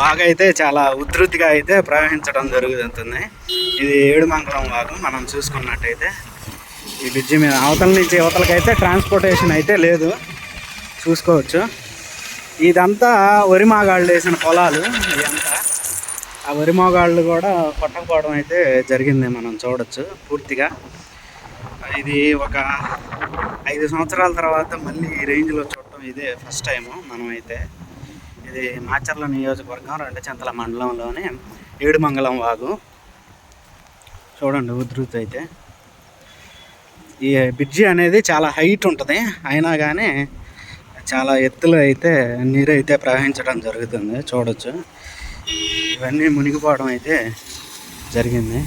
వాగు అయితే చాలా ఉధృతిగా అయితే ప్రవహించడం జరుగుతుంది ఇది ఏడుమంగళం వాగు మనం చూసుకున్నట్టయితే ఈ బ్రిడ్జి మీద అవతల నుంచి అవతలకైతే ట్రాన్స్పోర్టేషన్ అయితే లేదు. చూసుకోవచ్చు. ఇదంతా వరి మాగాళ్ళు వేసిన పొలాలు. ఇదంతా ఆ వరి మాగాళ్ళు కూడా కొట్టకపోవడం అయితే జరిగింది మనం చూడొచ్చు పూర్తిగా. ఇది ఒక ఐదు సంవత్సరాల తర్వాత మళ్ళీ ఈ రేంజ్లో చూడటం ఇదే ఫస్ట్ టైము మనమైతే. ఇది మాచర్ల నియోజకవర్గం రెండచంతల మండలంలోని ఏడుమంగళం వాగు. చూడండి ఉధృతి అయితే. ఈ బ్రిడ్జి అనేది చాలా హైట్ ఉంటుంది. అయినా కానీ చాలా ఎత్తులో అయితే నీరు అయితే ప్రవహించడం జరుగుతుంది. చూడొచ్చు. ఇవన్నీ మునిగిపోవడం అయితే జరిగింది.